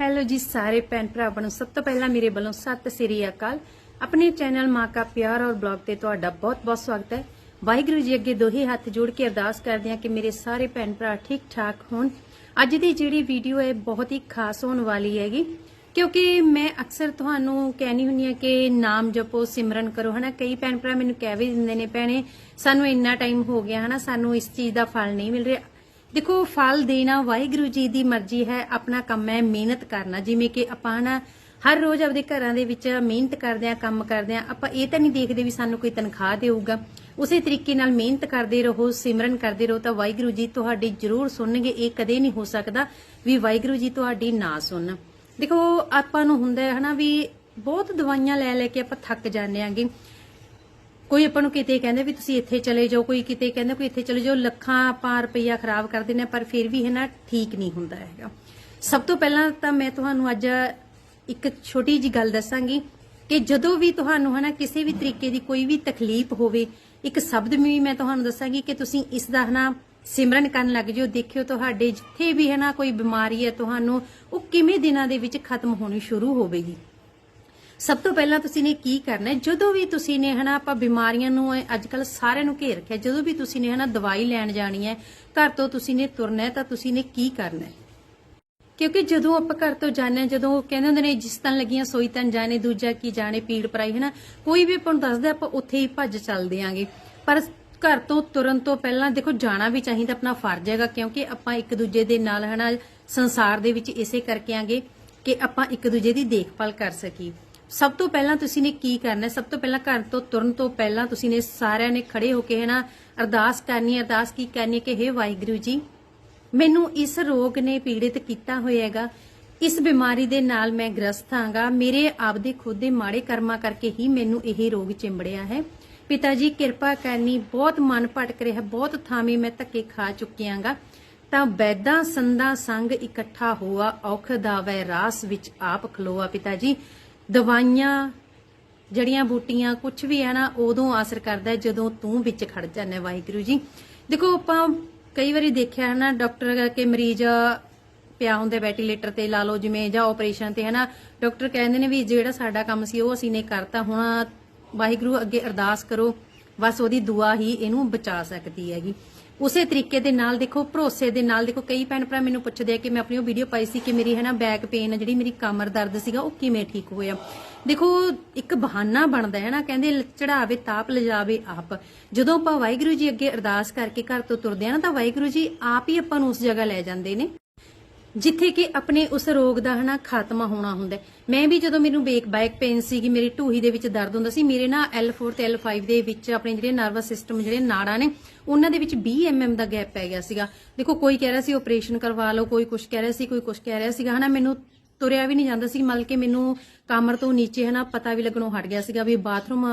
Hello ਜੀ ਸਾਰੇ ਭੈਣ ਭਰਾਵਾਂ ਨੂੰ। ਸਭ ਤੋਂ ਪਹਿਲਾਂ ਮੇਰੇ ਵੱਲੋਂ ਸਤਿ ਸ੍ਰੀ ਅਕਾਲ। ਆਪਣੇ ਚੈਨਲ ਮਾਂ ਕਾ ਪਿਆਰ ਔਰ ਬਲੌਗ ਤੇ ਤੁਹਾਡਾ ਬਹੁਤ-ਬਹੁਤ ਸਵਾਗਤ ਹੈ। ਵਾਹਿਗੁਰੂ ਜੀ ਅੱਗੇ ਦੋਹੇ ਹੱਥ ਜੋੜ ਕੇ ਅਰਦਾਸ ਕਰਦੇ ਹਾਂ ਕਿ ਮੇਰੇ ਸਾਰੇ ਭੈਣ ਭਰਾ ਠੀਕ ਠਾਕ ਹੋਣ। ਅੱਜ ਦੀ ਜਿਹੜੀ ਵੀਡੀਓ ਹੈ, ਬਹੁਤ ਹੀ ਖਾਸ ਹੋਣ ਵਾਲੀ ਹੈਗੀ। ਕਿਉਂਕਿ ਮੈਂ ਅਕਸਰ ਤੁਹਾਨੂੰ ਕਹਿਣੀ ਹੁੰਨੀ ਆ ਕਿ ਨਾਮ ਜਪੋ, ਸਿਮਰਨ ਕਰੋ, ਹਨਾ? ਕਈ ਭੈਣ ਭਰਾ ਮੈਨੂੰ ਕਹਿ ਵੀ ਦਿੰਦੇ ਨੇ, ਭੈਣੇ, ਸਾਨੂੰ ਇੰਨਾ ਟਾਈਮ ਹੋ ਗਿਆ, ਹਨਾ? ਸਾਨੂੰ ਇਸ ਚੀਜ਼ ਦਾ ਫਲ ਨਹੀਂ ਮਿਲ ਰਿਹਾ। ਦੇਖੋ, ਫਲ ਦੇਣਾ ਵਾਹਿਗੁਰੂ ਜੀ ਦੀ ਮਰਜ਼ੀ ਹੈ, ਆਪਣਾ ਕੰਮ ਹੈ ਮਿਹਨਤ ਕਰਨਾ। ਜਿਵੇਂ ਕਿ ਆਪਾਂ ਨਾ ਹਰ ਰੋਜ਼ ਆਪਦੇ ਘਰਾਂ ਦੇ ਵਿੱਚ ਮਿਹਨਤ ਕਰਦੇ ਆ ਕੰਮ ਕਰਦੇ ਆ ਆਪਾਂ ਇਹ ਤਾਂ ਨਹੀਂ ਦੇਖਦੇ ਵੀ ਸਾਨੂੰ ਕੋਈ ਤਨਖਾਹ ਦੇਊਗਾ। ਉਸੇ ਤਰੀਕੇ ਨਾਲ ਮਿਹਨਤ ਕਰਦੇ ਰਹੋ, ਸਿਮਰਨ ਕਰਦੇ ਰਹੋ ਤਾਂ ਵਾਹਿਗੁਰੂ ਜੀ ਤੁਹਾਡੀ ਜ਼ਰੂਰ ਸੁਣਨਗੇ। ਇਹ ਕਦੇ ਨਹੀਂ ਹੋ ਸਕਦਾ ਵੀ ਵਾਹਿਗੁਰੂ ਜੀ ਤੁਹਾਡੀ ਨਾ ਸੁਣ। ਦੇਖੋ, ਆਪਾਂ ਨੂੰ ਹੁੰਦਾ ਹੈ ਹਨਾ ਵੀ ਬਹੁਤ ਦਵਾਈਆਂ ਲੈ ਲੈ ਕੇ ਆਪਾਂ ਥੱਕ ਜਾਂਦੇ ਆਂਗੇ ਕੋਈ ਆਪਾਂ ਨੂੰ ਕਿਤੇ ਕਹਿੰਦੇ ਵੀ ਤੁਸੀਂ ਇੱਥੇ ਚਲੇ ਜਾਓ, ਕੋਈ ਕਿਤੇ ਕਹਿੰਦਾ ਕੋਈ ਇੱਥੇ ਚਲੇ ਜਾਓ, ਲੱਖਾਂ ਆਪਾਂ ਰੁਪਈਆ ਖਰਾਬ ਕਰ ਦਿੰਦੇ ਪਰ ਫਿਰ ਵੀ ਹੈ ਨਾ ਠੀਕ ਨਹੀਂ ਹੁੰਦਾ ਹੈਗਾ। ਸਭ ਤੋਂ ਪਹਿਲਾਂ ਤਾਂ ਮੈਂ ਤੁਹਾਨੂੰ ਅੱਜ ਇੱਕ ਛੋਟੀ ਜੀ ਗੱਲ ਦੱਸਾਂਗੀ ਕਿ ਜਦੋਂ ਵੀ ਤੁਹਾਨੂੰ ਹਨਾ ਕਿਸੇ ਵੀ ਤਰੀਕੇ ਦੀ ਕੋਈ ਵੀ ਤਕਲੀਫ ਹੋਵੇ, ਇੱਕ ਸ਼ਬਦ ਵੀ ਮੈਂ ਤੁਹਾਨੂੰ ਦੱਸਾਂਗੀ ਕਿ ਤੁਸੀਂ ਇਸ ਦਾ ਹਨਾ ਸਿਮਰਨ ਕਰਨ ਲੱਗ ਜਿਓ, ਦੇਖਿਓ ਤੁਹਾਡੇ ਜਿੱਥੇ ਵੀ ਹੈ ਨਾ ਕੋਈ ਬਿਮਾਰੀ ਹੈ, ਤੁਹਾਨੂੰ ਉਹ ਕਿਵੇਂ ਦਿਨਾਂ ਦੇ ਵਿੱਚ ਖਤਮ ਹੋਣੀ ਸ਼ੁਰੂ ਹੋਵੇਗੀ। ਸਭ ਤੋਂ ਪਹਿਲਾਂ ਤੁਸੀਂ ਨੇ ਕੀ ਕਰਨਾ ਹੈ? ਜਦੋਂ ਵੀ ਤੁਸੀਂ ਨੇ ਹਨਾ ਆਪਾਂ ਬਿਮਾਰੀਆਂ ਨੂੰ ਅੱਜ ਕੱਲ ਸਾਰਿਆਂ ਨੂੰ ਘੇਰ ਰੱਖਿਆ, ਜਦੋਂ ਵੀ ਤੁਸੀਂ ਨੇ ਹਨਾ ਦਵਾਈ ਲੈਣ ਜਾਣੀ ਹੈ, ਘਰ ਤੋਂ ਤੁਸੀਂ ਨੇ ਤੁਰਨਾ ਹੈ, ਤਾਂ ਤੁਸੀਂ ਨੇ ਕੀ ਕਰਨਾ ਹੈ? ਕਿਉਂਕਿ ਜਦੋਂ ਆਪਾਂ ਘਰ ਤੋਂ ਜਾਣੇ ਹਾਂ, ਜਦੋਂ ਕਹਿੰਦੇ ਹੁੰਦੇ ਨੇ, ਜਿਸ ਤਨ ਲੱਗੀਆਂ ਸੋਈ ਤਨ ਜਾਣੇ, ਦੂਜਾ ਕੀ ਜਾਣੇ, ਪੀੜ ਪਰਾਈ, ਹਨਾ, ਕੋਈ ਵੀ ਆਪਾਂ ਨੂੰ ਦੱਸਦਾ, ਆਪਾਂ ਉੱਥੇ ਹੀ ਭੱਜ ਚੱਲਦੇ ਆਂਗੇ। ਪਰ ਘਰ ਤੋਂ ਤੁਰਨ ਤੋਂ ਪਹਿਲਾਂ ਦੇਖੋ, ਜਾਣਾ ਵੀ ਚਾਹੀਦਾ, ਆਪਣਾ ਫਰਜ਼ ਹੈਗਾ, ਕਿਉਂਕਿ ਆਪਾਂ ਇੱਕ ਦੂਜੇ ਦੇ ਨਾਲ ਹਨਾ, ਸੰਸਾਰ ਦੇ ਵਿੱਚ ਇਸੇ ਕਰਕੇ ਆਂਗੇ ਕਿ ਆਪਾਂ ਇੱਕ ਦੂਜੇ ਦੀ ਦੇਖਭਾਲ ਕਰ ਸਕੀਏ। ਸਭ ਤੋਂ ਪਹਿਲਾਂ ਤੁਸੀਂ ਨੇ ਕੀ ਕਰਨਾ ਹੈ? ਸਭ ਤੋਂ ਪਹਿਲਾਂ ਘਰ ਤੋਂ ਤੁਰਨ ਤੋਂ ਪਹਿਲਾਂ ਤੁਸੀਂ ਨੇ ਸਾਰਿਆਂ ਨੇ ਖੜੇ ਹੋ ਕੇ ਹਨਾ ਅਰਦਾਸ ਕਰਨੀ ਅਰਦਾਸ ਕੀ ਕਰਨੀ ਕਿ ਹੇ ਵਾਹਿਗੁਰੂ ਜੀ, ਮੈਨੂੰ ਇਸ ਰੋਗ ਨੇ ਪੀੜਿਤ ਕੀਤਾ ਹੋਇਆ ਹੈਗਾ ਇਸ ਬਿਮਾਰੀ ਦੇ ਨਾਲ ਮੈਂ ਗ੍ਰਸਤ ਹਾਂਗਾ। ਮੇਰੇ ਆਪਦੇ ਖੁਦ ਦੇ ਮਾੜੇ ਕਰਮਾਂ ਕਰਕੇ ਹੀ ਮੈਨੂੰ ਇਹ ਰੋਗ ਚਿੰਬੜਿਆ ਹੈ। ਪਿਤਾ ਜੀ, ਕਿਰਪਾ ਕਰਨੀ, ਬਹੁਤ ਮਨ ਭਟਕ ਰਿਹਾ, ਬਹੁਤ ਥਾਵੇਂ ਮੈਂ ਧੱਕੇ ਖਾ ਚੁੱਕਿਆਂਗਾ। ਤਾਂ ਬੈਦਾਂ ਸੰਦਾਂ ਸੰਗ ਇਕੱਠਾ ਹੋਆ ਔਖ ਦਾ ਵੈ ਰਾਸ ਵਿੱਚ ਆਪ ਖਲੋਆ ਪਿਤਾ ਜੀ। ਦਵਾਈਆਂ, ਜੜੀਆਂ ਬੂਟੀਆਂ ਕੁਝ ਵੀ ਹੈ ਨਾ, ਉਦੋਂ ਅਸਰ ਕਰਦਾ ਹੈ ਜਦੋਂ ਤੂੰ ਵਿੱਚ ਖੜ ਜਾਂਦਾ ਵਾਹਿਗੁਰੂ ਜੀ। ਦੇਖੋ, ਆਪਾਂ ਕਈ ਵਾਰੀ ਦੇਖਿਆ ਹੈ ਨਾ, ਡਾਕਟਰ ਕੇ ਮਰੀਜ਼ ਪਿਆ ਹੁੰਦਾ ਵੈਂਟੀਲੇਟਰ ਤੇ, ਲਾ ਲਓ ਜਿਵੇਂ, ਜਾਂ ਆਪਰੇਸ਼ਨ ਤੇ, ਹੈ ਨਾ। ਡਾਕਟਰ ਕਹਿੰਦੇ ਨੇ ਵੀ ਜਿਹੜਾ ਸਾਡਾ ਕੰਮ ਸੀ, ਉਹ ਅਸੀਂ ਨੇ ਕਰਤਾ, ਹੁਣ ਵਾਹਿਗੁਰੂ ਅੱਗੇ ਅਰਦਾਸ ਕਰੋ, ਬਸ ਉਹਦੀ ਦੁਆ ਹੀ ਇਹਨੂੰ ਬਚਾ ਸਕਦੀ ਹੈਗੀ। ਉਸੇ ਤਰੀਕੇ ਦੇ ਨਾਲ ਦੇਖੋ, ਭਰੋਸੇ ਦੇ ਨਾਲ ਦੇਖੋ, ਕਈ ਭੈਣ ਭਰਾ ਮੈਨੂੰ ਪੁੱਛਦੇ ਆ ਕਿ ਮੈਂ ਆਪਣੀ ਉਹ ਵੀਡੀਓ ਪਾਈ ਸੀ ਕਿ ਮੇਰੀ ਹੈ ਨਾ ਬੈਕ ਪੇਨ ਜਿਹੜੀ ਮੇਰੀ ਕਮਰ ਦਰਦ ਸੀਗਾ, ਉਹ ਕਿਵੇਂ ਠੀਕ ਹੋਇਆ? ਦੇਖੋ, ਇੱਕ ਬਹਾਨਾ ਬਣਦਾ ਹੈ ਨਾ, ਕਹਿੰਦੇ ਚੜਾਵੇ ਤਾਪ ਲਿਜਾਵੇ ਆਪ। ਜਦੋਂ ਆਪਾਂ ਵਾਹਿਗੁਰੂ ਜੀ ਅੱਗੇ ਅਰਦਾਸ ਕਰਕੇ ਘਰ ਤੋਂ ਤੁਰਦੇ ਆ ਨਾ, ਤਾਂ ਵਾਹਿਗੁਰੂ ਜੀ ਆਪ ਹੀ ਆਪਾਂ ਨੂੰ ਉਸ ਜਗ੍ਹਾ ਲੈ ਜਾਂਦੇ ਨੇ। ਜਿੱਥੇ ਕਿ ਆਪਣੇ ਉਸ ਰੋਗ ਦਾ ਹਨਾ ਖਾਤਮਾ ਹੋਣਾ ਹੁੰਦਾ ਮੈਂ ਵੀ ਜਦੋਂ ਮੈਨੂੰ ਬੇਕ ਬੈਕ ਪੇਨ ਸੀਗੀ, ਮੇਰੀ ਢੂਹੀ ਦੇ ਵਿੱਚ ਦਰਦ ਹੁੰਦਾ ਸੀ, ਮੇਰੇ ਨਾ L4 ਤੇ L5 ਦੇ ਵਿੱਚ ਆਪਣੇ ਜਿਹੜੇ ਨਰਵਸ ਸਿਸਟਮ ਜਿਹੜੇ ਨਾੜਾਂ ਨੇ, ਉਹਨਾਂ ਦੇ ਵਿੱਚ 20 mm ਦਾ ਗੈਪ ਪੈ ਗਿਆ ਸੀਗਾ। ਦੇਖੋ, ਕੋਈ ਕਹਿ ਰਿਹਾ ਸੀ ਆਪਰੇਸ਼ਨ ਕਰਵਾ ਲਓ, ਕੋਈ ਕੁਝ ਕਹਿ ਰਿਹਾ ਸੀ, ਕੋਈ ਕੁਝ ਕਹਿ ਰਿਹਾ ਸੀਗਾ। ਹਨਾ, ਮੈਨੂੰ ਤੁਰਿਆ ਵੀ ਨਹੀਂ ਜਾਂਦਾ ਸੀ, ਮਤਲਬ ਕਿ ਮੈਨੂੰ ਕਮਰ ਤੋਂ ਨੀਚੇ ਹਨਾ ਪਤਾ ਵੀ ਲੱਗਣੋਂ ਹਟ ਗਿਆ ਸੀਗਾ ਵੀ ਬਾਥਰੂਮ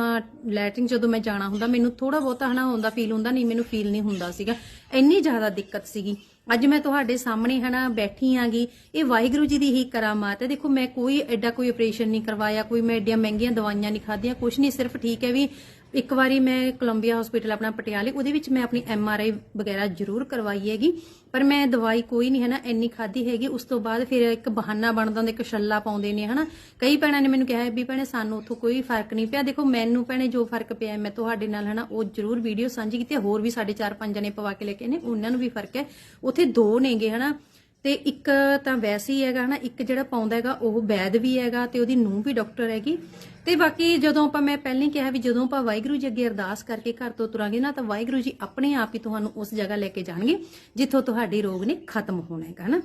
ਲੈਟਰਿੰਗ ਜਦੋਂ ਮੈਂ ਜਾਣਾ ਹੁੰਦਾ, ਮੈਨੂੰ ਥੋੜਾ ਬਹੁਤਾ ਹਨਾ ਹੁੰਦਾ ਫੀਲ ਹੁੰਦਾ, ਨਹੀਂ, ਮੈਨੂੰ ਫੀਲ ਨਹੀਂ ਹੁੰਦਾ ਸੀਗਾ। ਇੰਨੀ ਜ਼ਿਆਦਾ ਦਿੱਕਤ ਸੀਗੀ। ਅੱਜ ਮੈਂ ਤੁਹਾਡੇ ਸਾਹਮਣੇ ਹਨਾ ਬੈਠੀ ਆਂਗੀ। ਇਹ ਵਾਹਿਗੁਰੂ ਜੀ ਦੀ ਹੀ ਕਰਾਮਾਤ ਹੈ। ਦੇਖੋ, ਮੈਂ ਕੋਈ ਐਡਾ ਕੋਈ ਆਪਰੇਸ਼ਨ ਨਹੀਂ ਕਰਵਾਇਆ, ਕੋਈ ਮੈਂ ਐਡੀਆਂ ਮਹਿੰਗੀਆਂ ਦਵਾਈਆਂ ਨਹੀਂ ਖਾਧੀਆਂ ਕੁਝ ਨਹੀਂ, ਸਿਰਫ ਠੀਕ ਹੈ ਵੀ ਇੱਕ ਵਾਰੀ ਮੈਂ ਕੋਲੰਬੀਆ ਹਸਪੀਟਲ ਆਪਣਾ ਪਟਿਆਲੇ, ਉਹਦੇ ਵਿੱਚ ਮੈਂ ਆਪਣੀ ਐਮ ਆਰ ਆਈ ਵਗੈਰਾ ਜ਼ਰੂਰ ਕਰਵਾਈ ਹੈਗੀ। ਪਰ ਮੈਂ ਦਵਾਈ ਕੋਈ ਨਹੀਂ ਨਾ ਇੰਨੀ ਖਾਧੀ ਹੈਗੀ। ਉਸ ਤੋਂ ਬਾਅਦ ਫਿਰ ਇੱਕ ਬਹਾਨਾ ਬਣਦਾ ਹੁੰਦਾ, ਇੱਕ ਛੱਲਾ ਪਾਉਂਦੇ ਨੇ, ਹਨਾ। ਕਈ ਭੈਣਾਂ ਨੇ ਮੈਨੂੰ ਕਿਹਾ ਵੀ ਭੈਣੇ, ਸਾਨੂੰ ਉਥੋਂ ਕੋਈ ਫ਼ਰਕ ਨਹੀਂ ਪਿਆ। ਦੇਖੋ, ਮੈਨੂੰ ਭੈਣੇ ਜੋ ਫ਼ਰਕ ਪਿਆ, ਮੈਂ ਤੁਹਾਡੇ ਨਾਲ, ਹਨਾ, ਉਹ ਜ਼ਰੂਰ ਵੀਡੀਓ ਸਾਂਝੀ ਕੀਤੀ ਹੋਰ ਵੀ ਸਾਡੇ 4-5 ਜਣੇ ਪਵਾ ਕੇ ਲੈ ਕੇ ਨੇ, ਉਹਨਾਂ ਨੂੰ ਵੀ ਫ਼ਰਕ ਹੈ। ਉੱਥੇ ਦੋ ਨੇਗੇ, ਹਨਾ। ਤੇ ਇੱਕ ਤਾਂ ਵੈਸੇ ਹੀ ਹੈਗਾ ਹਨਾ, ਇੱਕ ਜਿਹੜਾ ਪਾਉਂਦਾ ਹੈਗਾ, ਉਹ ਵੈਦ ਵੀ ਹੈਗਾ ਤੇ ਉਹਦੀ ਨੂੰਹ ਵੀ ਡਾਕਟਰ ਹੈਗੀ। ਤੇ ਬਾਕੀ ਜਦੋਂ ਆਪਾਂ, ਮੈਂ ਪਹਿਲਾਂ ਹੀ ਕਿਹਾ ਵੀ ਜਦੋਂ ਆਪਾਂ ਵਾਹਿਗੁਰੂ ਜੀ ਅੱਗੇ ਅਰਦਾਸ ਕਰਕੇ ਘਰ ਤੋਂ ਤੁਰਾਂਗੇ ਨਾ, ਤਾਂ ਵਾਹਿਗੁਰੂ ਜੀ ਆਪਣੇ ਆਪ ਹੀ ਤੁਹਾਨੂੰ ਉਸ ਜਗ੍ਹਾ ਲੈ ਕੇ ਜਾਣਗੇ, ਜਿੱਥੋਂ ਤੁਹਾਡੇ ਰੋਗ ਨੇ ਖਤਮ ਹੋਣਾ ਹੈਗਾ ਹਨਾ।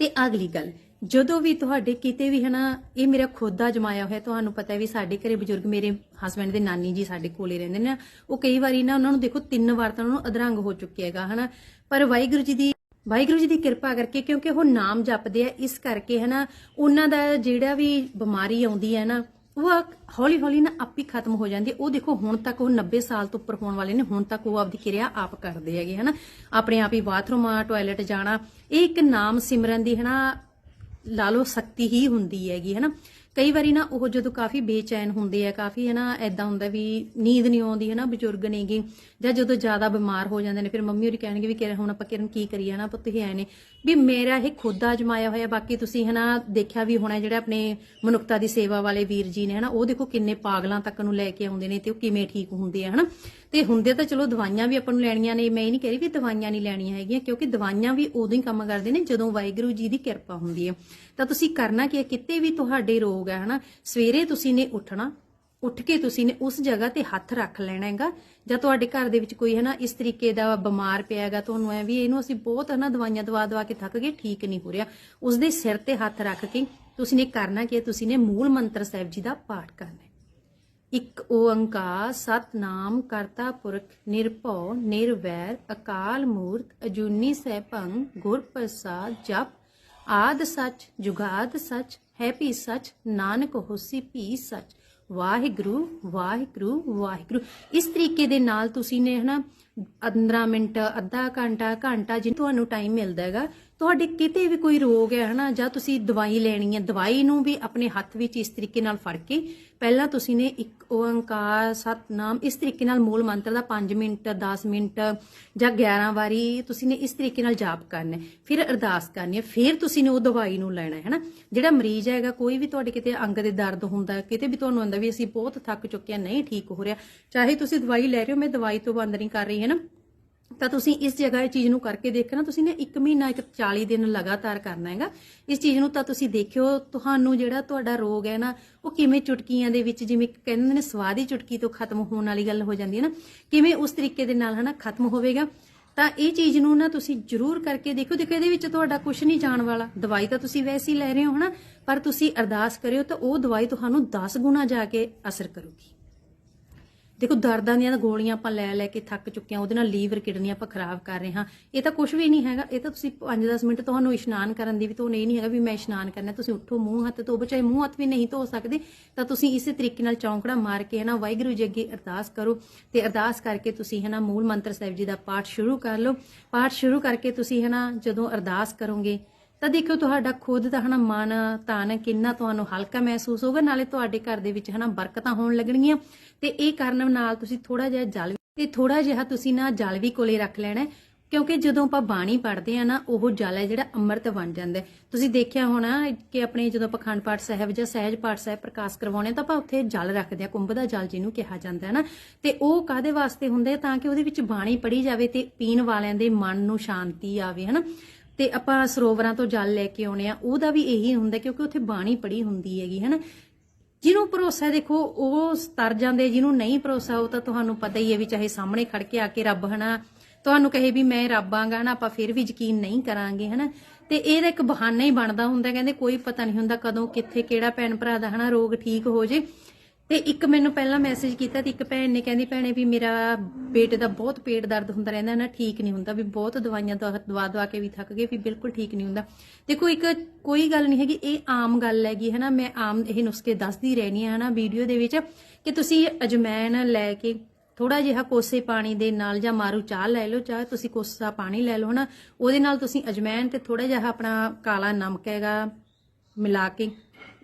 ਤੇ ਅਗਲੀ ਗੱਲ, ਜਦੋਂ ਵੀ ਤੁਹਾਡੇ ਕਿਤੇ ਵੀ ਹਨਾ, ਇਹ ਮੇਰਾ ਖੁਦ ਦਾ ਜਮਾਇਆ ਹੋਇਆ, ਤੁਹਾਨੂੰ ਪਤਾ ਹੈ ਵੀ ਸਾਡੇ ਘਰੇ ਬਜ਼ੁਰਗ ਮੇਰੇ ਹਸਬੰਡ ਦੇ ਨਾਨੀ ਜੀ ਸਾਡੇ ਕੋਲੇ ਰਹਿੰਦੇ ਨੇ, ਉਹ ਕਈ ਵਾਰੀ ਨਾ ਉਹਨਾਂ ਨੂੰ ਦੇਖੋ ਤਿੰਨ ਵਾਰ ਤਾਂ ਉਹਨਾਂ ਨੂੰ ਅਧਰੰਗ ਹੋ ਚੁੱਕਿਆ ਹੈਗਾ ਹਨਾ। ਪਰ ਵਾਹਿਗੁਰੂ ਜੀ ਦੀ ਵਾਹਿਗੁਰੂ ਜੀ ਦੀ ਕਿਰਪਾ ਕਰਕੇ, ਕਿਉਂਕਿ ਉਹ ਨਾਮ ਜਪਦੇ ਆ, ਇਸ ਕਰਕੇ ਹਨਾ, ਉਹਨਾਂ ਦਾ ਜਿਹੜਾ ਵੀ ਬਿਮਾਰੀ ਆਉਂਦੀ ਹੈ ਨਾ, ਉਹ ਹੌਲੀ ਹੌਲੀ ਨਾ ਆਪ ਹੀ ਖਤਮ ਹੋ ਜਾਂਦੀ ਉਹ ਦੇਖੋ, ਹੁਣ ਤੱਕ ਉਹ 90 ਸਾਲ ਤੋਂ ਉੱਪਰ ਹੋਣ ਵਾਲੇ ਨੇ, ਹੁਣ ਤੱਕ ਉਹ ਆਪਦੀ ਕਿਰਿਆ ਆਪ ਕਰਦੇ ਹੈਗੇ, ਹਨਾ। ਆਪਣੇ ਆਪ ਹੀ ਬਾਥਰੂਮ ਆ ਟਾਇਲਟ ਜਾਣਾ, ਇਹ ਇੱਕ ਨਾਮ ਸਿਮਰਨ ਦੀ ਹਨਾ, ਲਾ ਲੋ ਸ਼ਕਤੀ ਹੀ ਹੁੰਦੀ ਹੈਗੀ, ਹਨਾ। ਕਈ ਵਾਰੀ ਨਾ ਉਹ ਜਦੋਂ ਕਾਫੀ ਬੇਚੈਨ ਹੁੰਦੇ ਆ, ਕਾਫੀ ਹੈ ਨਾ ਐਦਾਂ ਹੁੰਦਾ ਵੀ ਨੀਂਦ ਨਹੀਂ ਆਉਂਦੀ ਹੈ ਨਾ ਬਜ਼ੁਰਗ ਨੇਗੇ ਜਾਂ ਜਦੋਂ ਜ਼ਿਆਦਾ ਬਿਮਾਰ ਹੋ ਜਾਂਦੇ ਨੇ, ਫਿਰ ਮੰਮੀ ਹੋਰੀ ਕਹਿਣਗੇ ਵੀ ਕਿਰਨ, ਹੁਣ ਆਪਾਂ ਕਿਰਨ ਕੀ ਕਰੀਏ ਨਾ ਪੁੱਤ ਇਹ ਐ ਨੇ, ਵੀ ਮੇਰਾ ਇਹ ਖੁਦ ਦਾ ਅਜਮਾਇਆ ਹੋਇਆ, ਬਾਕੀ ਤੁਸੀਂ ਹਨਾ ਦੇਖਿਆ ਵੀ ਹੋਣਾ ਜਿਹੜਾ ਆਪਣੇ ਮਨੁੱਖਤਾ ਦੀ ਸੇਵਾ ਵਾਲੇ ਵੀਰ ਜੀ ਨੇ ਹਨਾ, ਉਹ ਦੇਖੋ ਕਿੰਨੇ ਪਾਗਲਾਂ ਤੱਕ ਨੂੰ ਲੈ ਕੇ ਆਉਂਦੇ ਨੇ ਤੇ ਉਹ ਕਿਵੇਂ ਠੀਕ ਹੁੰਦੇ ਆ ਹਨਾ। ਤੇ ਹੁੰਦੇ ਤਾਂ ਚਲੋ ਦਵਾਈਆਂ ਵੀ ਆਪਾਂ ਨੂੰ ਲੈਣੀਆਂ ਨੇ, ਮੈਂ ਇਹ ਨਹੀਂ ਕਹਿ ਰਹੀ ਵੀ ਦਵਾਈਆਂ ਨਹੀਂ ਲੈਣੀਆਂ ਹੈਗੀਆਂ, ਕਿਉਂਕਿ ਦਵਾਈਆਂ ਵੀ ਉਦੋਂ ਹੀ ਕੰਮ ਕਰਦੇ ਨੇ ਜਦੋਂ ਵਾਹਿਗੁਰੂ ਜੀ ਦੀ ਕਿਰਪਾ ਹੁੰਦੀ ਹੈ। ਤਾਂ ਤੁਸੀਂ ਕਰਨਾ ਕੀ ਹੈ? ਕਿਤੇ ਵੀ ਤੁਹਾਡੇ ਰੋਗ ਹੈ, ਹਨਾ? ਸਵੇਰੇ ਤੁਸੀਂ ਨੇ ਉੱਠਣਾ, ਉੱਠ ਕੇ ਤੁਸੀਂ ਨੇ ਉਸ ਜਗ੍ਹਾ ਤੇ ਹੱਥ ਰੱਖ ਲੈਣਾ ਹੈਗਾ, ਜਾਂ ਤੁਹਾਡੇ ਘਰ ਦੇ ਵਿੱਚ ਕੋਈ ਹੈ ਨਾ ਇਸ ਤਰੀਕੇ ਦਾ ਬਿਮਾਰ ਪਿਆ ਹੈਗਾ, ਤੁਹਾਨੂੰ ਐ ਵੀ ਇਹਨੂੰ ਅਸੀਂ ਬਹੁਤ ਹੈ ਨਾ ਦਵਾਈਆਂ ਦਵਾ ਦਵਾ ਕੇ ਥੱਕ ਗਏ, ਠੀਕ ਨਹੀਂ ਹੋ ਰਿਹਾ। ਉਸ ਦੇ ਸਿਰ ਤੇ ਹੱਥ ਰੱਖ ਕੇ ਤੁਸੀਂ ਨੇ ਕਰਨਾ ਕੀ ਹੈ? ਤੁਸੀਂ ਨੇ ਮੂਲ ਮੰਤਰ ਸਾਹਿਬ ਜੀ ਦਾ ਪਾਠ ਕਰਨਾ ਇੱਕ ਓੰਕਾਰ ਸਤਨਾਮ, ਕਰਤਾ ਪੁਰਖ, ਨਿਰਭਉ, ਨਿਰਵੈਰ, ਅਕਾਲ ਮੂਰਤ ਅਜੂਨੀ ਸੈਭੰ ਗੁਰ ਪ੍ਰਸਾਦ ਜਪ, ਆਦ ਸੱਚ, ਜੁਗਾਦ ਸੱਚ ਹੈ ਵੀ ਸੱਚ, ਨਾਨਕ ਹੋਸੀ ਵੀ ਸੱਚ। ਵਾਹਿਗੁਰੂ ਵਾਹਿਗੁਰੂ ਵਾਹਿਗੁਰੂ। ਇਸ ਤਰੀਕੇ ਦੇ ਨਾਲ ਤੁਸੀਂ ਨੇ ਹਨਾ 15 ਮਿੰਟ, ਅੱਧਾ ਘੰਟਾ ਘੰਟਾ ਜਿੰਨ ਤੁਹਾਨੂੰ ਟਾਈਮ ਮਿਲਦਾ ਹੈਗਾ ਤੁਹਾਡੇ ਕਿਤੇ ਵੀ ਕੋਈ ਰੋਗ ਹੈ, ਹਨਾ, ਜਾਂ ਤੁਸੀਂ ਦਵਾਈ ਲੈਣੀ ਹੈ, ਦਵਾਈ ਨੂੰ ਵੀ ਆਪਣੇ ਹੱਥ ਵਿੱਚ ਇਸ ਤਰੀਕੇ ਨਾਲ ਫੜ ਕੇ, ਪਹਿਲਾਂ ਤੁਸੀਂ ਨੇ ਇੱਕ ਓੰਕਾਰ ਸਤਨਾਮ, ਇਸ ਤਰੀਕੇ ਨਾਲ ਮੂਲ ਮੰਤਰ ਦਾ 5 ਮਿੰਟ 10 ਮਿੰਟ ਜਾਂ 11 ਵਾਰੀ ਤੁਸੀਂ ਨੇ ਇਸ ਤਰੀਕੇ ਨਾਲ ਜਾਪ ਕਰਨਾ ਹੈ, ਫਿਰ ਅਰਦਾਸ ਕਰਨੀ ਹੈ, ਫਿਰ ਤੁਸੀਂ ਨੇ ਉਹ ਦਵਾਈ ਨੂੰ ਲੈਣਾ ਹੈ, ਹਨਾ। ਜਿਹੜਾ ਮਰੀਜ਼ ਹੈਗਾ, ਕੋਈ ਵੀ ਤੁਹਾਡੇ ਕਿਤੇ ਅੰਗ ਦੇ ਦਰਦ ਹੁੰਦਾ, ਕਿਤੇ ਵੀ ਤੁਹਾਨੂੰ ਆਉਂਦਾ ਵੀ ਅਸੀਂ ਬਹੁਤ ਥੱਕ ਚੁੱਕੇ ਹਾਂ, ਨਹੀਂ ਠੀਕ ਹੋ ਰਿਹਾ, ਚਾਹੇ ਤੁਸੀਂ ਦਵਾਈ ਲੈ ਰਹੇ ਹੋ, ਮੈਂ ਦਵਾਈ ਤੋਂ ਬੰਦ ਨਹੀਂ ਕਰ ਰਹੀ ਹੈ ਨਾ ਤਾਂ ਤੁਸੀਂ ਇਸ ਜਗ੍ਹਾ, ਇਹ ਚੀਜ਼ ਨੂੰ ਕਰਕੇ ਦੇਖਣਾ। ਤੁਸੀਂ ਨੇ 1 ਮਹੀਨਾ, ਇੱਕ 40 ਦਿਨ ਲਗਾਤਾਰ ਕਰਨਾ ਹੈਗਾ। ਇਸ ਚੀਜ਼ ਨੂੰ ਤਾਂ ਤੁਸੀਂ ਦੇਖਿਓ, ਤੁਹਾਨੂੰ ਜਿਹੜਾ ਤੁਹਾਡਾ ਰੋਗ ਹੈ ਨਾ, ਉਹ ਕਿਵੇਂ ਚੁਟਕੀਆਂ ਦੇ ਵਿੱਚ, ਜਿਵੇਂ ਕਹਿੰਦੇ ਨੇ ਸਵਾਦ ਹੀ ਚੁਟਕੀ ਤੋਂ ਖਤਮ ਹੋਣ ਵਾਲੀ ਗੱਲ ਹੋ ਜਾਂਦੀ ਹੈ ਨਾ, ਕਿਵੇਂ ਉਸ ਤਰੀਕੇ ਦੇ ਨਾਲ ਹਨਾ ਖਤਮ ਹੋਵੇਗਾ। ਤਾਂ ਇਹ ਚੀਜ਼ ਨੂੰ ਨਾ ਤੁਸੀਂ ਜ਼ਰੂਰ ਕਰਕੇ ਦੇਖੋ ਦੇਖੋ, ਇਹਦੇ ਵਿੱਚ ਤੁਹਾਡਾ ਕੁਝ ਨਹੀਂ ਜਾਣ ਵਾਲਾ। ਦਵਾਈ ਤਾਂ ਤੁਸੀਂ ਵੈਸੇ ਹੀ ਲੈ ਰਹੇ ਹੋ ਹਨਾ, ਪਰ ਤੁਸੀਂ ਅਰਦਾਸ ਕਰਿਓ ਤਾਂ ਉਹ ਦਵਾਈ ਤੁਹਾਨੂੰ 10 ਗੁਣਾ ਜਾ ਕੇ ਅਸਰ ਕਰੂਗੀ। ਦੇਖੋ, ਦਰਦਾਂ ਦੀਆਂ ਗੋਲੀਆਂ ਆਪਾਂ ਲੈ ਲੈ ਕੇ ਥੱਕ ਚੁੱਕੇ ਹਾਂ, ਉਹਦੇ ਨਾਲ ਲੀਵਰ, ਕਿਡਨੀ ਆਪਾਂ ਖਰਾਬ ਕਰ ਰਹੇ ਹਾਂ। ਇਹ ਤਾਂ ਕੁਝ ਵੀ ਨਹੀਂ ਹੈਗਾ। ਇਹ ਤਾਂ ਤੁਸੀਂ 5-10 ਮਿੰਟ ਤੁਹਾਨੂੰ ਇਸ਼ਨਾਨ ਕਰਨ ਦੀ ਵੀ ਤੋਂ ਨਹੀਂ ਨਹੀਂ ਹੈਗਾ ਵੀ ਮੈਂ ਇਸ਼ਨਾਨ ਕਰਨਾ। ਤੁਸੀਂ ਉੱਠੋ ਮੂੰਹ ਹੱਥ ਧੋਵੋ ਚਾਹੇ ਮੂੰਹ ਹੱਥ ਵੀ ਨਹੀਂ ਧੋ ਸਕਦੇ। ਤਾਂ ਤੁਸੀਂ ਇਸੇ ਤਰੀਕੇ ਨਾਲ ਚੌਂਕੜਾ ਮਾਰ ਕੇ ਹੈ ਨਾ ਵਾਹਿਗੁਰੂ ਜੀ ਅੱਗੇ ਅਰਦਾਸ ਕਰੋ ਤੇ ਅਰਦਾਸ ਕਰਕੇ ਤੁਸੀਂ ਹੈ ਨਾ ਮੂਲ ਮੰਤਰ ਸਾਹਿਬ ਜੀ ਦਾ ਪਾਠ ਸ਼ੁਰੂ ਕਰ ਲਓ। ਪਾਠ ਸ਼ੁਰੂ ਕਰਕੇ ਤੁਸੀਂ ਹੈ ਨਾ ਜਦੋਂ ਅਰਦਾਸ ਕਰੋਗੇ ਤਾਂ ਦੇਖਿਓ ਤੁਹਾਡਾ ਖੁਦ ਦਾ ਹਨਾ ਮਨ ਤਨ ਕਿੰਨਾ ਤੁਹਾਨੂੰ ਹਲਕਾ ਮਹਿਸੂਸ ਹੋਗਾ ਨਾਲੇ ਤੁਹਾਡੇ ਘਰ ਦੇ ਵਿੱਚ ਹਨਾ ਬਰਕਤਾਂ ਹੋਣ ਲੱਗਣਗੀਆਂ। ਤੇ ਇਹ ਕਰਨ ਨਾਲ ਤੁਸੀਂ ਥੋੜਾ ਜਿਹਾ ਜਲ ਤੇ ਥੋੜਾ ਜਿਹਾ ਤੁਸੀਂ ਨਾ ਜਲ ਵੀ ਕੋਲੇ ਰੱਖ ਲੈਣਾ ਕਿਉਂਕਿ ਜਦੋਂ ਆਪਾਂ ਬਾਣੀ ਪੜ੍ਹਦੇ ਆ ਨਾ, ਉਹ ਜਲ ਹੈ ਜਿਹੜਾ ਅੰਮ੍ਰਿਤ ਬਣ ਜਾਂਦਾ ਤੁਸੀਂ ਦੇਖਿਆ ਹੋਣਾ ਕਿ ਆਪਣੇ ਜਦੋਂ ਆਪਾਂ ਅਖੰਡ ਪਾਠ ਸਾਹਿਬ ਜਾਂ ਸਹਿਜ ਪਾਠ ਸਾਹਿਬ ਪ੍ਰਕਾਸ਼ ਕਰਵਾਉਣੇ ਤਾਂ ਆਪਾਂ ਉੱਥੇ ਜਲ ਰੱਖਦੇ ਆ ਕੁੰਭ ਦਾ ਜਲ ਜਿਹਨੂੰ ਕਿਹਾ ਜਾਂਦਾ ਹੈ ਨਾ। ਤੇ ਉਹ ਕਾਦੇ ਵਾਸਤੇ ਹੁੰਦਾ ਤਾਂ ਕਿ ਉਹਦੇ ਵਿੱਚ ਬਾਣੀ ਪੜ੍ਹੀ ਜਾਵੇ ਤੇ ਪੀਣ ਵਾਲਿਆਂ ਦੇ ਮਨ ਨੂੰ ਸ਼ਾਂਤੀ ਆਵੇ, ਹਨਾ। ਤੇ ਆਪਾਂ ਸਰੋਵਰਾਂ ਤੋਂ ਜਲ ਲੈ ਕੇ ਆਉਣੇ ਆ, ਉਹਦਾ ਵੀ ਇਹੀ ਹੁੰਦਾ ਕਿਉਂਕਿ ਉੱਥੇ ਬਾਣੀ ਪੜੀ ਹੁੰਦੀ ਹੈਗੀ, ਹਨਾ? ਜਿਹਨੂੰ ਭਰੋਸਾ ਹੈ ਦੇਖੋ, ਉਹ ਤਰ ਜਾਂਦੇ, ਜਿਹਨੂੰ ਨਹੀਂ ਭਰੋਸਾ, ਉਹ ਤਾਂ ਤੁਹਾਨੂੰ ਪਤਾ ਹੀ ਹੈ ਵੀ ਚਾਹੇ ਸਾਹਮਣੇ ਖੜ ਕੇ ਆ ਕੇ ਰੱਬ ਹਨਾ, ਤੁਹਾਨੂੰ ਕਹੇ ਵੀ ਮੈਂ ਰੱਬ ਆਂਗਾ ਨਾ, ਆਪਾਂ ਫਿਰ ਵੀ ਯਕੀਨ ਨਹੀਂ ਕਰਾਂਗੇ, ਹਨਾ? ਤੇ ਇਹਦਾ ਇੱਕ ਬਹਾਨਾ ਹੀ ਬਣਦਾ ਹੁੰਦਾ, ਕਹਿੰਦੇ ਕੋਈ ਪਤਾ ਨਹੀਂ ਹੁੰਦਾ ਕਦੋਂ, ਕਿੱਥੇ ਕਿਹੜਾ ਭੈਣ ਭਰਾ ਦਾ ਹਨਾ, ਰੋਗ ਠੀਕ ਹੋ ਜੇ। ਤੇ ਇੱਕ ਮੈਨੂੰ ਪਹਿਲਾਂ ਮੈਸੇਜ ਕੀਤਾ ਤੇ ਇੱਕ ਭੈਣ ਨੇ ਕਹਿੰਦੀ, ਭੈਣੇ ਵੀ ਮੇਰਾ ਬੇਟੇ ਦਾ ਬਹੁਤ ਪੇਟ ਦਰਦ ਹੁੰਦਾ ਰਹਿੰਦਾ ਨਾ, ਠੀਕ ਨਹੀਂ ਹੁੰਦਾ, ਵੀ ਬਹੁਤ ਦਵਾਈਆਂ ਦਵਾ ਦਵਾ ਦਵਾ ਕੇ ਵੀ ਥੱਕ ਗਏ, ਵੀ ਬਿਲਕੁਲ ਠੀਕ ਨਹੀਂ ਹੁੰਦਾ। ਦੇਖੋ ਇੱਕ ਕੋਈ ਗੱਲ ਨਹੀਂ ਹੈਗੀ, ਇਹ ਆਮ ਗੱਲ ਹੈਗੀ, ਹਨਾ, ਮੈਂ ਆਮ ਇਹ ਨੁਸਖੇ ਦੱਸਦੀ ਰਹਿਣੀ ਹੈ ਹਨਾ, ਵੀਡੀਓ ਦੇ ਵਿੱਚ ਕਿ ਤੁਸੀਂ ਅਜਮੈਨ ਲੈ ਕੇ ਥੋੜਾ ਜਿਹਾ ਕੋਸੇ ਪਾਣੀ ਦੇ ਨਾਲ ਜਾਂ ਮਾਰੂ ਚਾਹ ਲੈ ਲਓ, ਚਾਹ ਤੁਸੀਂ ਕੋਸਾ ਪਾਣੀ ਲੈ ਲਓ, ਹਨਾ, ਉਹਦੇ ਨਾਲ ਤੁਸੀਂ ਅਜਮੈਨ ਤੇ ਥੋੜਾ ਜਿਹਾ ਆਪਣਾ ਕਾਲਾ ਨਮਕ ਹੈਗਾ ਮਿਲਾ ਕੇ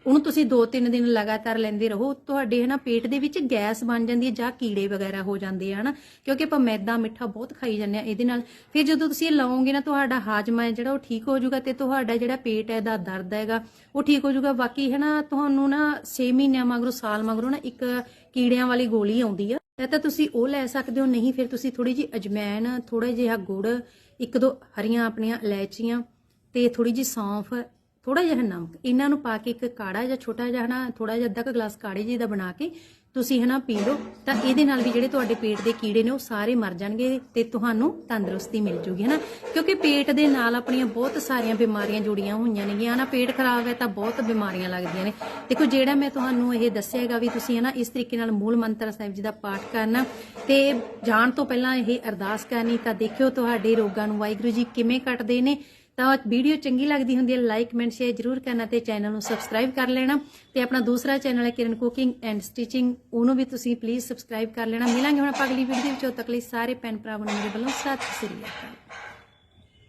ਉਹਨੂੰ ਤੁਸੀਂ 2-3 ਦਿਨ ਲਗਾਤਾਰ ਲੈਂਦੇ ਰਹੋ, ਤੁਹਾਡੇ ਹਨਾ ਪੇਟ ਦੇ ਵਿੱਚ ਗੈਸ ਬਣ ਜਾਂਦੀ ਹੈ ਜਾਂ ਕੀੜੇ ਵਗੈਰਾ ਹੋ ਜਾਂਦੇ ਆ ਹਨਾ, ਕਿਉਂਕਿ ਆਪਾਂ ਮੈਦਾ ਮਿੱਠਾ ਬਹੁਤ ਖਾਈ ਜਾਂਦੇ ਆ ਇਹਦੇ ਨਾਲ। ਫਿਰ ਜਦੋਂ ਤੁਸੀਂ ਇਹ ਲਾਓਗੇ ਨਾ, ਤੁਹਾਡਾ ਹਾਜਮਾ ਹੈ ਜਿਹੜਾ ਉਹ ਠੀਕ ਹੋ ਜਾਊਗਾ ਤੇ ਤੁਹਾਡਾ ਜਿਹੜਾ ਪੇਟ ਹੈ ਦਾ ਦਰਦ ਹੈਗਾ, ਉਹ ਠੀਕ ਹੋ ਜਾਊਗਾ। ਬਾਕੀ ਹਨਾ ਤੁਹਾਨੂੰ ਨਾ 6 ਮਹੀਨਿਆਂ ਮਗਰੋਂ, ਸਾਲ ਮਗਰੋਂ ਨਾ ਇੱਕ ਕੀੜਿਆਂ ਵਾਲੀ ਗੋਲੀ ਆਉਂਦੀ ਆ ਤਾਂ ਤਾਂ ਤੁਸੀਂ ਉਹ ਲੈ ਸਕਦੇ ਹੋ, ਨਹੀਂ ਫਿਰ ਤੁਸੀਂ ਥੋੜੀ ਜੀ ਅਜਮੈਨ ਥੋੜਾ ਜਿਹਾ ਗੁੜ, ਇੱਕ ਦੋ ਹਰੀਆਂ ਆਪਣੀਆਂ ਇਲਾਇਚੀਆਂ ਤੇ ਥੋੜੀ ਜੀ ਸੌਂਫ ਥੋੜਾ ਜਿਹਾ ਨਮਕ, ਇਹਨਾਂ ਨੂੰ ਪਾ ਕੇ ਇੱਕ ਕਾੜਾ ਜਾਂ ਛੋਟਾ ਜਿਹਾ ਨਾ ਥੋੜਾ ਜਿਹਾ ਅੱਧਾ ਕੁ ਗਲਾਸ ਕਾੜੇ ਜੀ ਦਾ ਬਣਾ ਕੇ ਤੁਸੀਂ ਹਨਾ ਪੀ ਲਓ, ਤਾਂ ਇਹਦੇ ਨਾਲ ਵੀ ਜਿਹੜੇ ਤੁਹਾਡੇ ਪੇਟ ਦੇ ਕੀੜੇ ਨੇ ਉਹ ਸਾਰੇ ਮਰ ਜਾਣਗੇ ਤੇ ਤੁਹਾਨੂੰ ਤੰਦਰੁਸਤੀ ਮਿਲ ਜੂਗੀ ਹਨਾ। ਕਿਉਂਕਿ ਪੇਟ ਦੇ ਨਾਲ ਆਪਣੀਆਂ ਬਹੁਤ ਸਾਰੀਆਂ ਬਿਮਾਰੀਆਂ ਜੁੜੀਆਂ ਹੋਈਆਂ ਨੇਗੀਆਂ ਹਨਾ ਪੇਟ ਖਰਾਬ ਹੈ ਤਾਂ ਬਹੁਤ ਬਿਮਾਰੀਆਂ ਲੱਗਦੀਆਂ ਨੇ। ਦੇਖੋ, ਜਿਹੜਾ ਮੈਂ ਤੁਹਾਨੂੰ ਇਹ ਦੱਸਿਆ ਹੈਗਾ ਵੀ ਤੁਸੀਂ ਹਨਾ ਇਸ ਤਰੀਕੇ ਨਾਲ ਮੂਲ ਮੰਤਰ ਸਾਹਿਬ ਜੀ ਦਾ ਪਾਠ ਕਰਨਾ, ਤੇ ਜਾਣ ਤੋਂ ਪਹਿਲਾਂ ਇਹ ਅਰਦਾਸ ਕਰਨੀ, ਤਾਂ ਦੇਖਿਓ ਤੁਹਾਡੇ ਰੋਗਾਂ ਨੂੰ ਵਾਹਿਗੁਰੂ ਜੀ ਕਿਵੇਂ ਕੱਟਦੇ ਨੇ ਤਾਂ ਵੀਡੀਓ ਚੰਗੀ ਲੱਗਦੀ ਹੁੰਦੀ ਹੈ ਲਾਈਕ ਕਮੈਂਟ ਸ਼ੇਅਰ ਜਰੂਰ ਕਰਨਾ ਤੇ ਚੈਨਲ ਨੂੰ ਸਬਸਕ੍ਰਾਈਬ ਕਰ ਲੈਣਾ। ਤੇ ਆਪਣਾ ਦੂਸਰਾ ਚੈਨਲ ਹੈ ਕਿਰਨ ਕੁਕਿੰਗ ਐਂਡ ਸਟਿਚਿੰਗ ਉਹਨੂੰ ਵੀ ਤੁਸੀਂ ਪਲੀਜ਼ ਸਬਸਕ੍ਰਾਈਬ ਕਰ ਲੈਣਾ। ਮਿਲਾਂਗੇ ਹੁਣ ਆਪਾਂ ਅਗਲੀ ਵੀਡੀਓ ਵਿੱਚ। ਉਦੋਂ ਤੱਕ ਲਈ ਸਾਰੇ ਭੈਣ ਭਰਾਵਾਂ ਨੂੰ ਮੇਰੇ ਵੱਲੋਂ ਸਤਿ ਸ੍ਰੀ ਅਕਾਲ।